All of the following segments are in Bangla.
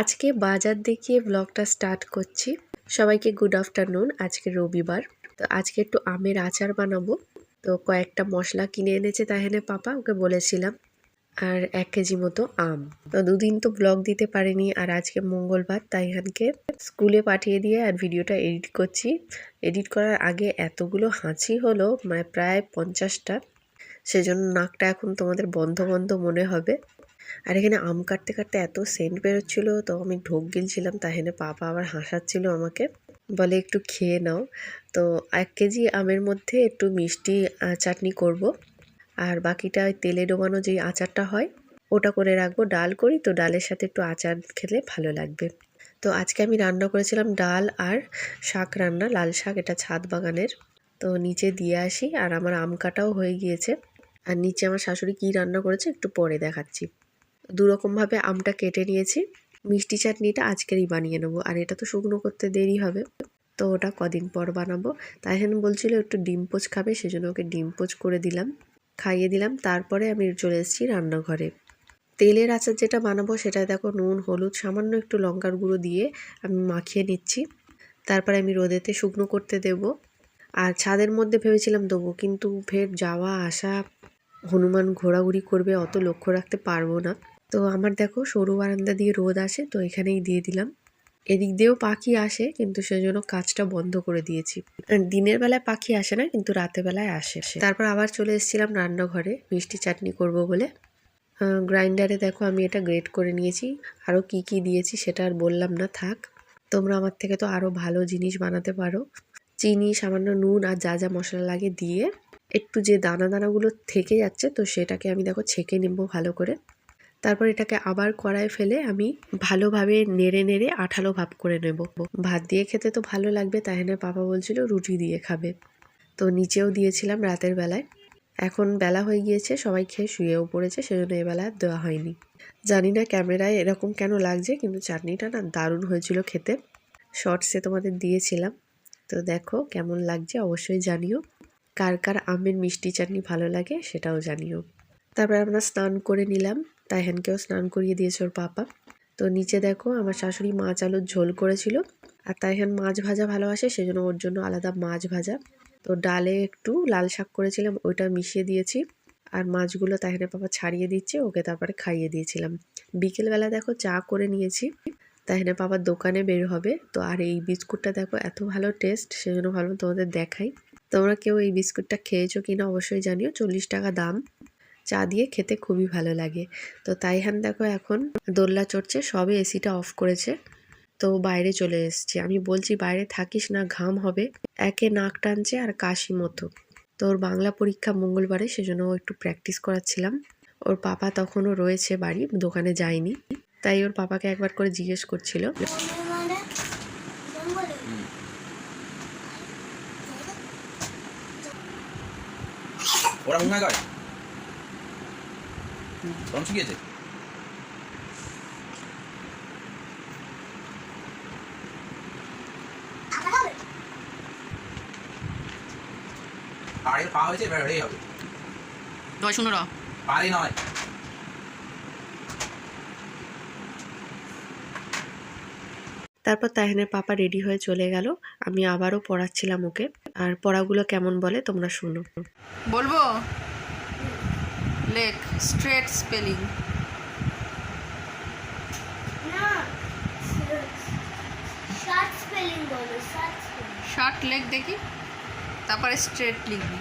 আজকে বাজার দেখিয়ে ব্লগটা স্টার্ট করছি। সবাইকে গুড আফটারনুন আজকে রবিবার। তো আজকে একটু আমের আচার বানাবো। তো কয়েকটা মশলা কিনে এনেছে তাহেনে পাপা, ওকে বলেছিলাম। আর এক কেজি মতো আম। তো দুদিন তো ব্লগ দিতে পারিনি, আর আজকে মঙ্গলবার তাইহানকে স্কুলে পাঠিয়ে দিয়ে আর ভিডিওটা এডিট করছি। এডিট করার আগে এতগুলো হাঁচি হলো মানে প্রায় পঞ্চাশটা। সেজন্য নাকটা এখন তোমাদের বন্ধ বন্ধ মনে হবে। আর এখানে আম কাটতে কাটতে এত সেন্ট বেরোচ্ছিলো, তো আমি ঢোক গিলছিলাম তাহেনে পাপা আবার হাসাচ্ছিল আমাকে। বলে একটু খেয়ে নাও। তো এক কেজি আমের মধ্যে একটু মিষ্টি চাটনি করব। আর বাকিটা তেলে ডোবানো যেই আচারটা হয়, ওটা করে রাখব। ডাল করি, তো ডালের সাথে একটু আচার খেলে ভালো লাগবে। তো আজকে আমি রান্না করেছিলাম ডাল আর শাক রান্না, লাল শাক, এটা ছাদ বাগানের। তো নিচে দিয়ে আসি, আর আমার আম কাটাও হয়ে গিয়েছে। আর নিচে আমার শাশুড়ি কী রান্না করেছে একটু পরে দেখাচ্ছি। দুরকমভাবে আমটা কেটে নিয়েছি। মিষ্টি চাটনিটা আজকেরই বানিয়ে নেব। আর এটা তো শুকনো করতে দেরি হবে। তো ওটা কদিন পর বানাবো। তাই জন্য বলছিল একটু ডিম পোচ খাবে, সেজন্য ওকে ডিম পোচ করে দিলাম। খাইয়ে দিলাম। তারপরে আমি চলে এসেছি রান্নাঘরে। তেলের আচার যেটা বানাবো সেটা দেখো নুন, হলুদ, সামান্য একটু লঙ্কার গুঁড়ো দিয়ে আমি মাখিয়ে নিচ্ছি। তারপরে আমি রোদেতে শুকনো করতে দেব। আর ছাদের মধ্যে ভেবেছিলাম দেবো, কিন্তু ফের যাওয়া, আসা, হনুমান ঘোরাঘুরি করবে, অত লক্ষ্য রাখতে পারব না। তো আমার দেখো সরু বারান্দা দিয়ে রোদ আসে, তো এখানেই দিয়ে দিলাম। এদিক দিয়েও পাখি আসে, কিন্তু সেজন্য কাজটা বন্ধ করে দিয়েছি। দিনের বেলায় পাখি আসে না, কিন্তু রাতের বেলায় আসে। তারপর আবার চলে এসেছিলাম রান্নাঘরে, মিষ্টি চাটনি করব বলে। গ্রাইন্ডারে দেখো আমি এটা গ্রেট করে নিয়েছি। আরও কি কি দিয়েছি সেটা আর বললাম না, থাক। তোমরা আমার থেকে তো আরও ভালো জিনিস বানাতে পারো। চিনি, সামান্য নুন আর যা যা মশলা লাগে দিয়ে একটু যে দানা দানাগুলো থেকে যাচ্ছে, তো সেটাকে আমি দেখো ছেঁকে নেব ভালো করে। তারপর এটাকে আবার কড়ায় ফেলে আমি ভালোভাবে নেড়ে নেড়ে আঠালো ভাব করে নেব। ভাত দিয়ে খেতে তো ভালো লাগবে, তাই না? পাপা বলছিল রুটি দিয়ে খাবে। তো নিচেও দিয়েছিলাম রাতের বেলায়। এখন বেলা হয়ে গিয়েছে, সবাই খেয়ে শুয়েও পড়েছে, সেজন্য এবেলা দেওয়া হয়নি। জানি না ক্যামেরায় এরকম কেন লাগছে, কিন্তু চাটনিটা না দারুণ হয়েছিল খেতে। শর্টসে তোমাদের দিয়েছিলাম। তো দেখো কেমন লাগছে, অবশ্যই জানিও। কার কার আমের মিষ্টি চাটনি ভালো লাগে সেটাও জানিও। তারপর আমরা স্নান করে নিলাম। তাইহানকেও স্নান করিয়ে দিয়েছে ওর পাপা। তো নিচে দেখো আমার শাশুড়ি মাছ আলুর ঝোল করেছিল। আর তাইহান মাছ ভাজা ভালোবাসে, সেজন্য ওর জন্য আলাদা মাছ ভাজা। তো ডালে একটু লাল শাক করেছিলাম, ওইটা মিশিয়ে দিয়েছি। আর মাছগুলো তাইহানের পাপা ছাড়িয়ে দিচ্ছে, ওকে তারপরে খাইয়ে দিয়েছিলাম। বিকেলবেলা দেখো চা করে নিয়েছি, তাইহানের পাপার দোকানে বের হবে। তো আর এই বিস্কুটটা দেখো এত ভালো টেস্ট, সেজন্য ভাবলাম তোমাদের দেখাই। তোমরা কেউ এই বিস্কুটটা খেয়েছো কিনা অবশ্যই জানিও, চল্লিশ টাকা দাম। চা দিয়ে খেতে খুবই ভালো লাগে। তো তাইহান দেখো এখন দোল্লা চড়ছে, সবে এসিটা অফ করেছে। তো বাইরে চলে এসছে। আমি বলছি, বাইরে থাকিস না, ঘাম হবে। একে নাক টানছে আর কাশি মতো। তো ওর বাংলা পরীক্ষা মঙ্গলবারে, সেজন্য একটু প্র্যাকটিস করাচ্ছিলাম। ওর পাপা তখনও রয়েছে বাড়ি, দোকানে যায়নি। তাই ওর পাপাকে একবার করে জিজ্ঞেস করছিল। ওরা গরম শুকিয়েছে পাড়ে পা হয়েছে এবার হবে। শূন্য র নয়। তারপর তাহেনের পাপা রেডি হয়ে চলে গেল। আমি আবারও পড়াচ্ছিলাম ওকে। আর পড়াগুলো কেমন বলে তোমরা শুনো। বলব? লেখ স্ট্রেট স্পেলিং শর্ট স্পেলিং দেখি তারপরে স্ট্রেট লিখবি।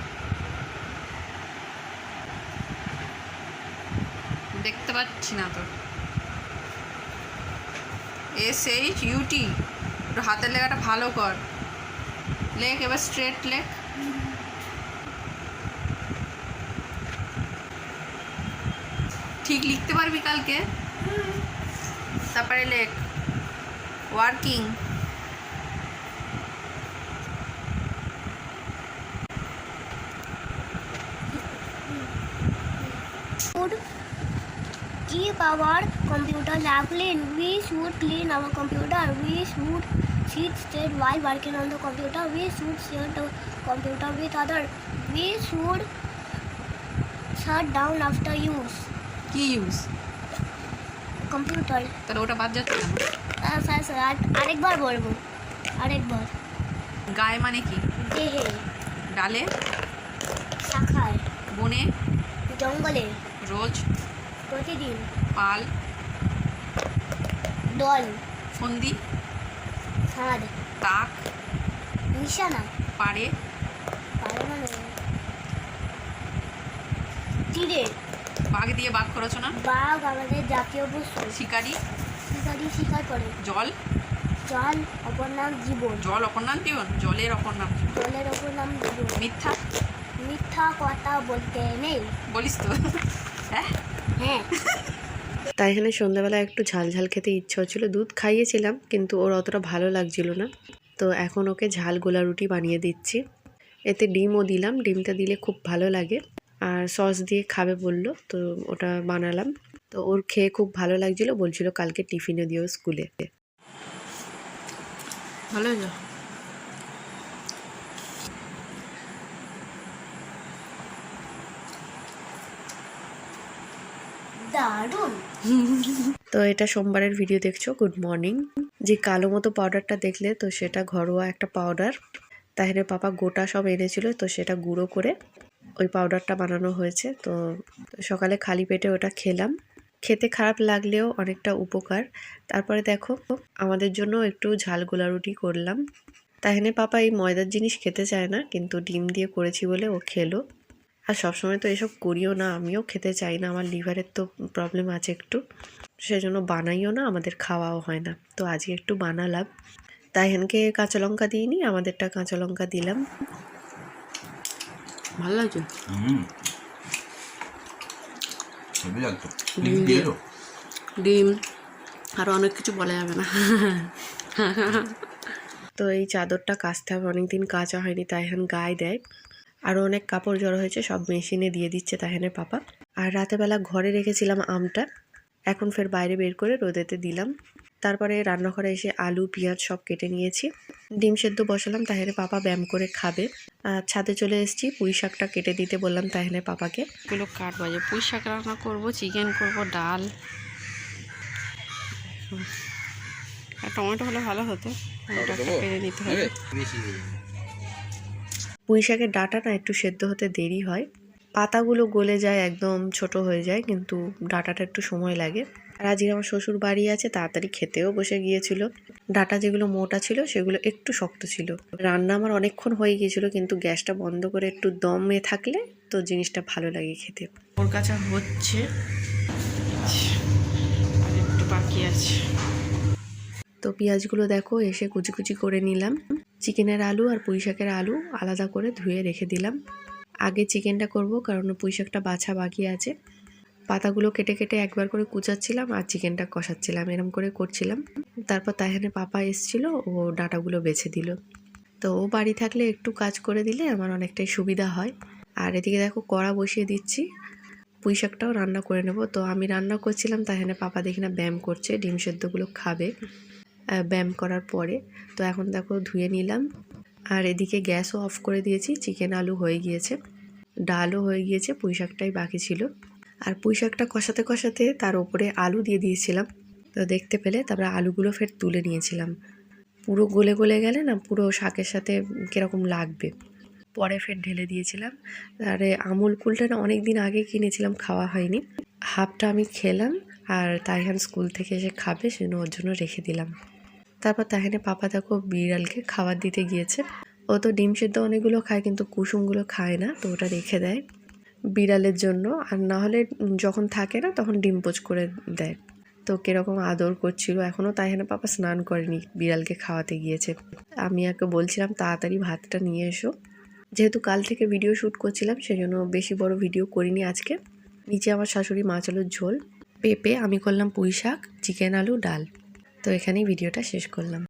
দেখতে পাচ্ছি না তো। এস এইচ ইউটি হাতের লেখাটা ভালো কর। লেখ এবার স্ট্রেট লেখ ঠিক লিখতে পারবি কালকে তারপরে লেখ working should keep our computer lab clean. We should clean our computer. We should sit straight while working on the computer. We should share the computer with others. We should shut down after use. কি ইউজ কম্পিউটার তাহলে ওটা বাদ যাচ্ছে কেন স্যার স্যার আর- আরেকবার বলব। আরেকবার। গায়ে মানে কি? দেহে। ডালে? শাখায়। বনে? জঙ্গলে। রোজ? প্রতিদিন। পাল? দল। ফন্দি ছাদ তাক? নিশানা। পাড়ে? পারে মানে তীরে বাঘ দিয়ে বাঘ করেছ না? বাঘ আমাদের জাতীয় পশু শিকারি? শিকারি শিকার করে। জল? জল অপর নাম জীবন। জল অপর নাম জীবন জলের অপর নাম জলের অপর নাম জীবন। মিথ্যা? মিথ্যা কথা বলতে নেই। বলিস তো। হ্যাঁ? হ্যাঁ। তাই এখানে সন্ধ্যাবেলা একটু ঝাল ঝাল খেতে ইচ্ছে হচ্ছিল দুধ খাইয়েছিলাম কিন্তু ওর অতটা ভালো লাগছিল না। তো এখন ওকে ঝাল গোলা রুটি বানিয়ে দিচ্ছি। এতে ডিমও দিলাম। ডিমটা দিলে খুব ভালো লাগে। আর সস দিয়ে খাবে বলল তো ওটা বানালাম। তো ওর খেয়ে খুব ভালো লাগছিল বলছিল কালকে টিফিনে দিও স্কুলে। ভালো দারুণ। তো এটা সোমবারের ভিডিও দেখছ গুড মর্নিং যে কালো মতো পাউডারটা দেখলে তো সেটা ঘরোয়া একটা পাউডার তাহলে পাপা গোটা সব এনেছিল তো সেটা গুঁড়ো করে ওই পাউডারটা বানানো হয়েছে। তো সকালে খালি পেটে ওটা খেলাম। খেতে খারাপ লাগলেও অনেকটা উপকার। তারপরে দেখো, আমাদের জন্য একটু ঝাল গোলা রুটি করলাম তাহলে পাপা এই ময়দার জিনিস খেতে চায় না, কিন্তু ডিম দিয়ে করেছি বলে ও খেলো। আর সবসময় তো এসব করিও না, আমিও খেতে চাই না, আমার লিভারের তো প্রবলেম আছে একটু। সেজন্য বানাইও না, আমাদের খাওয়াও হয় না। তো আজকে একটু বানালাম। তাইহেনকে কাঁচা লঙ্কা দিইনি, আমাদেরটা কাঁচা লঙ্কা দিলাম। ভালো লাগছে? হুম। হেভি ডিম। দিয়ে। ডিম। আর অনেক কিছু বলা যাবে না। তো এই চাদরটা কাচতে হবে। অনেকদিন কাচা হয়নি তাইহান গায়ে দেয়। আরও অনেক কাপড় জড়ো হয়েছে সব মেশিনে দিয়ে দিচ্ছে তাহেনের পাপা। আর রাতেবেলা ঘরে রেখেছিলাম আমটা। এখন ফের বাইরে বের করে রোদেতে দিলাম। তারপরে রান্নাঘরে এসে আলু পেঁয়াজ সব কেটে নিয়েছি। ডিম সেদ্ধ বসালাম তাহলে পাপা ব্যায়াম করে খাবে। আর ছাদে চলে এসেছি পুঁই শাকটা কেটে দিতে বললাম তাহলে পাপাকে। এগুলো কাট বাজে। পুঁই শাক রান্না করব চিকেন করব ডাল। আর টমেটো হলে ভালো হতো। একটা নিতে হবে। পুঁই শাকের ডাঁটা না একটু সেদ্ধ হতে দেরি হয়। পাতাগুলো গলে যায় একদম ছোট হয়ে যায় কিন্তু ডাঁটাটা একটু সময় লাগে। আর আজকে আমার শ্বশুর বাড়ি আছে তাড়াতাড়ি খেতেও বসে গিয়েছিল। ডাটা যেগুলো মোটা ছিল সেগুলো একটু শক্ত ছিল। রান্না আমার অনেকক্ষণ হয়ে গিয়েছিল কিন্তু গ্যাসটা বন্ধ করে একটু দমে থাকলে তো জিনিসটা ভালো লাগে খেতে। ওর কাছে হচ্ছে আর একটু বাকি আছে। তো পেঁয়াজগুলো দেখো এসে কুচি কুচি করে নিলাম। চিকেনের আলু আর পুঁই শাকের আলু আলাদা করে ধুয়ে রেখে দিলাম। আগে চিকেনটা করব, কারণ পুঁই শাকটা বাছা বাকি আছে। পাতাগুলো কেটে কেটে একবার করে কুচাচ্ছিলাম আর চিকেনটা কষাচ্ছিলাম, এরম করে করছিলাম। তারপর তাহেনে পাপা এসছিল, ও ডাটাগুলো বেছে দিল। তো ও বাড়ি থাকলে একটু কাজ করে দিলে আমার অনেকটাই সুবিধা হয়। আর এদিকে দেখো কড়া বসিয়ে দিচ্ছি পুঁই শাকটাও রান্না করে নেব। তো আমি রান্না করছিলাম তাহেনে পাপা দেখি না ব্যায়াম করছে, ডিম সেদ্ধগুলো খাবে ব্যায়াম করার পরে। তো এখন দেখো ধুয়ে নিলাম। আর এদিকে গ্যাসও অফ করে দিয়েছি, চিকেন আলু হয়ে গিয়েছে। ডালও হয়ে গিয়েছে, পুঁই শাকটাই বাকি ছিল। আর পুঁই শাকটা কষাতে কষাতে তার উপরে আলু দিয়ে দিয়েছিলাম। তো দেখতে পেলে তারপরে আলুগুলো ফের তুলে নিয়েছিলাম। পুরো গলে গলে গেলে না পুরো শাকের সাথে কীরকম লাগবে। পরে ফের ঢেলে দিয়েছিলাম। আরে আমুল কুলটা না অনেক দিন আগে কিনেছিলাম, খাওয়া হয়নি। হাফটা আমি খেলাম আর তাইহান স্কুল থেকে এসে খাবে, সেজন্য ওর জন্য রেখে দিলাম। তারপর তাহেনে পাপা দেখো বিড়ালকে খাবার দিতে গিয়েছে। ও তো ডিম সেদ্ধ অনেকগুলো খায়, কিন্তু কুসুমগুলো খায় না, তো ওটা রেখে দেয় বিড়ালের জন্য। আর না হলে যখন থাকে না, তখন ডিম পোচ করে দেয়। তো কীরকম আদর করছিল। এখনও তাহেনে পাপা স্নান করেনি বিড়ালকে খাওয়াতে গিয়েছে। আমি ওকে বলছিলাম, তাড়াতাড়ি ভাতটা নিয়ে এসো। যেহেতু কাল থেকে ভিডিও শ্যুট করছিলাম, সেজন্য বেশি বড় ভিডিও করিনি আজকে। নিচে আমার শাশুড়ি মাছ আলুর ঝোল, পেঁপে, আমি করলাম পুঁই শাক চিকেন আলু, ডাল। তো এখানেই ভিডিওটা শেষ করলাম।